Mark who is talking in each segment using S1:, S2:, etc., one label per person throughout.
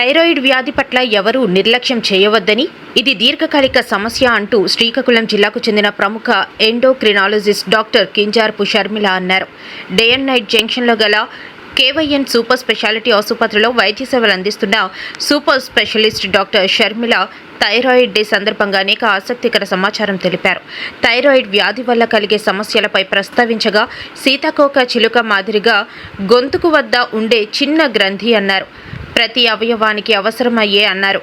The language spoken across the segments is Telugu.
S1: థైరాయిడ్ వ్యాధి పట్ల ఎవరూ నిర్లక్ష్యం చేయవద్దని ఇది దీర్ఘకాలిక సమస్య అంటూ శ్రీకాకుళం జిల్లాకు చెందిన ప్రముఖ ఎండోక్రినాలజిస్ట్ డాక్టర్ కింజార్పు షర్మిల అన్నారు. డే అండ్ నైట్ జంక్షన్లో గల కేవైఎన్ సూపర్ స్పెషాలిటీ ఆసుపత్రిలో వైద్య సేవలు అందిస్తున్న super specialist doctor Sharmila thyroid day సందర్భంగా అనేక ఆసక్తికర సమాచారం తెలిపారు. థైరాయిడ్ వ్యాధి వల్ల కలిగే సమస్యలపై ప్రస్తావించగా సీతాకోక చిలుక మాదిరిగా గొంతుకు వద్ద ఉండే చిన్న గ్రంథి అన్నారు. ప్రతి అవయవానికి అవసరమయ్యే అన్నారు.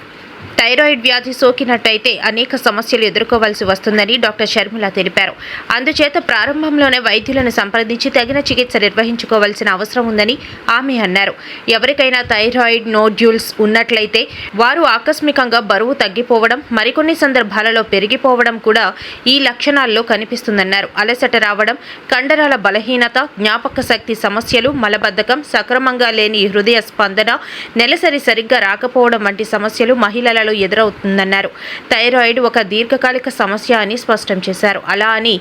S1: థైరాయిడ్ వ్యాధి సోకినట్టయితే అనేక సమస్యలు ఎదుర్కోవాల్సి వస్తుందని డాక్టర్ షర్మిల తెలిపారు. అందుచేత ప్రారంభంలోనే వైద్యులను సంప్రదించి తగిన చికిత్స నిర్వహించుకోవాల్సిన అవసరం ఉందని ఆమె అన్నారు. ఎవరికైనా థైరాయిడ్ నోడ్యూల్స్ ఉన్నట్లయితే వారు ఆకస్మికంగా బరువు తగ్గిపోవడం మరికొన్ని సందర్భాలలో పెరిగిపోవడం కూడా ఈ లక్షణాల్లో కనిపిస్తుందన్నారు. అలసట రావడం కండరాల బలహీనత జ్ఞాపక శక్తి సమస్యలు మలబద్ధకం సక్రమంగా లేని హృదయ స్పందన నెలసరి సరిగ్గా రాకపోవడం వంటి సమస్యలు మహిళల మహిళలలో ఎదురవుతుందన్నారు. థైరాయిడ్ ఒక దీర్ఘకాలిక సమస్య అని స్పష్టం చేశారు. అలా అని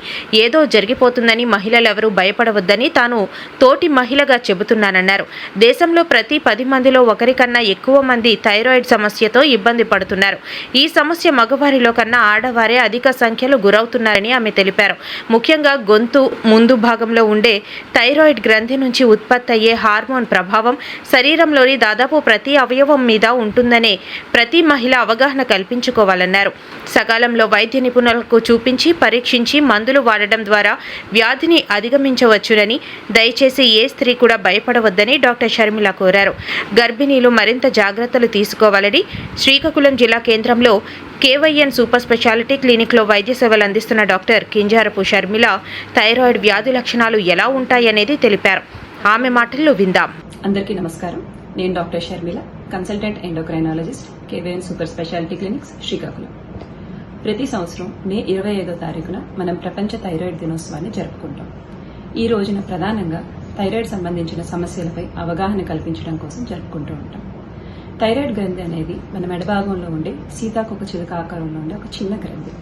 S1: ఏదో జరిగిపోతుందని మహిళలెవరూ భయపడవద్దని తాను తోటి మహిళగా చెబుతున్నానన్నారు. దేశంలో ప్రతి పది మందిలో ఒకరికన్నా ఎక్కువ మంది థైరాయిడ్ సమస్యతో ఇబ్బంది పడుతున్నారు. ఈ సమస్య మగవారిలో కన్నా ఆడవారే అధిక సంఖ్యలో గురవుతున్నారని ఆమె తెలిపారు. ముఖ్యంగా గొంతు ముందు భాగంలో ఉండే థైరాయిడ్ గ్రంథి నుంచి ఉత్పత్తి అయ్యే హార్మోన్ ప్రభావం శరీరంలోని దాదాపు ప్రతి అవయవం మీద ఉంటుందనే ప్రతి మహిళ అవగాహన కల్పించుకోవాలన్నారు. సకాలంలో వైద్య నిపుణులకు చూపించి పరీక్షించి మందులు వాడడం ద్వారా వ్యాధిని అధిగమించవచ్చునని దయచేసి ఏ స్త్రీ కూడా భయపడవద్దని డాక్టర్ షర్మిల కోరారు. గర్భిణీలు మరింత జాగ్రత్తలు తీసుకోవాలని శ్రీకాకుళం జిల్లా కేంద్రంలో కేవైఎన్ సూపర్ స్పెషాలిటీ క్లినిక్లో వైద్య సేవలు అందిస్తున్న డాక్టర్ కింజారపు షర్మిల థైరాయిడ్ వ్యాధి లక్షణాలు ఎలా ఉంటాయనేది తెలిపారు. ఆమె మాటల్లో విందాం.
S2: అందరికీ నమస్కారం. నేను doctor Sharmila consultant endocrinologist KVN super speciality clinics Srikakulam. ప్రతి సంవత్సరం మే ఇరవై ఐదో తారీఖున మనం ప్రపంచ థైరాయిడ్ దినోత్సవాన్ని జరుపుకుంటాం. ఈ రోజున ప్రధానంగా థైరాయిడ్ సంబంధించిన సమస్యలపై అవగాహన కల్పించడం కోసం జరుపుకుంటూ ఉంటాం. థైరాయిడ్ గ్రంథి అనేది మన మెడభాగంలో ఉండే సీతాకొక చిలుక ఆకారంలో ఉండే ఒక చిన్న గ్రంథి.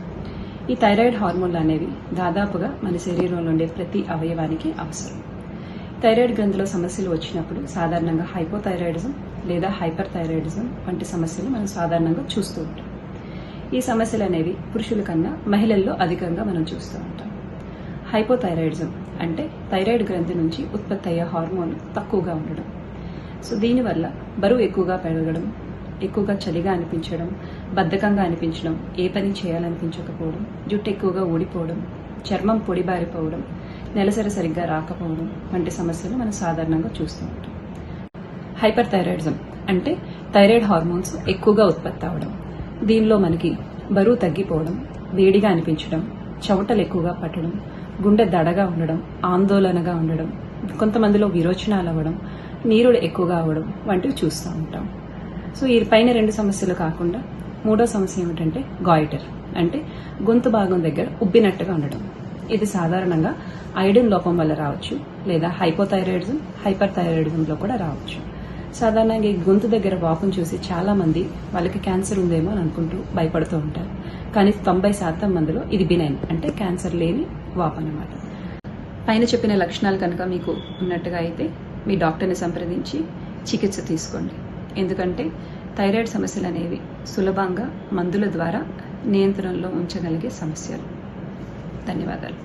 S2: ఈ థైరాయిడ్ హార్మోన్లు అనేవి దాదాపుగా మన శరీరంలో ఉండే ప్రతి అవయవానికి అవసరం. థైరాయిడ్ గ్రంథిలో సమస్యలు వచ్చినప్పుడు సాధారణంగా హైపోథైరాయిడిజం లేదా హైపర్ థైరాయిడిజం వంటి సమస్యలు మనం సాధారణంగా చూస్తూ ఉంటాం. ఈ సమస్యలు అనేవి పురుషుల కన్నా మహిళల్లో అధికంగా మనం చూస్తూ ఉంటాం. హైపోథైరాయిడిజం అంటే థైరాయిడ్ గ్రంథి నుంచి ఉత్పత్తి అయ్యే హార్మోన్ తక్కువగా ఉండడం. సో దీనివల్ల బరువు ఎక్కువగా పెరగడం ఎక్కువగా చలిగా అనిపించడం బద్ధకంగా అనిపించడం ఏ పని చేయాలనిపించకపోవడం జుట్టు ఎక్కువగా ఊడిపోవడం చర్మం పొడిబారిపోవడం నెలసరి సరిగ్గా రాకపోవడం వంటి సమస్యలు మనం సాధారణంగా చూస్తూ ఉంటాం. హైపర్ థైరాయిడిజం అంటే థైరాయిడ్ హార్మోన్స్ ఎక్కువగా ఉత్పత్తి అవడం. దీనిలో మనకి బరువు తగ్గిపోవడం వేడిగా అనిపించడం చెమటలు ఎక్కువగా పట్టడం గుండె దడగా ఉండడం ఆందోళనగా ఉండడం కొంతమందిలో విరోచనాలు అవ్వడం నీరుడు ఎక్కువగా అవ్వడం వంటివి చూస్తూ ఉంటాం. సో ఈ పైన రెండు సమస్యలు కాకుండా మూడో సమస్య ఏమిటంటే గాయిటర్ అంటే గొంతు భాగం దగ్గర ఉబ్బినట్టుగా ఉండడం. ఇది సాధారణంగా ఐడిన్ లోపం వల్ల రావచ్చు లేదా హైపోథైరాయిడిజం హైపర్ థైరాయిడిజంలో కూడా రావచ్చు. సాధారణంగా ఈ గొంతు దగ్గర వాపును చూసి చాలా మంది వాళ్ళకి క్యాన్సర్ ఉందేమో అని అనుకుంటూ భయపడుతూ ఉంటారు. కానీ తొంభై శాతం మందిలో ఇది బినైన్ అంటే క్యాన్సర్ లేని వాపు అనమాట పైన చెప్పిన లక్షణాలు కనుక మీకు ఉన్నట్టుగా అయితే మీ డాక్టర్ని సంప్రదించి చికిత్స తీసుకోండి. ఎందుకంటే థైరాయిడ్ సమస్యలు అనేవి సులభంగా మందుల ద్వారా నియంత్రణలో ఉంచగలిగే సమస్యలు. ధన్యవాదాలు.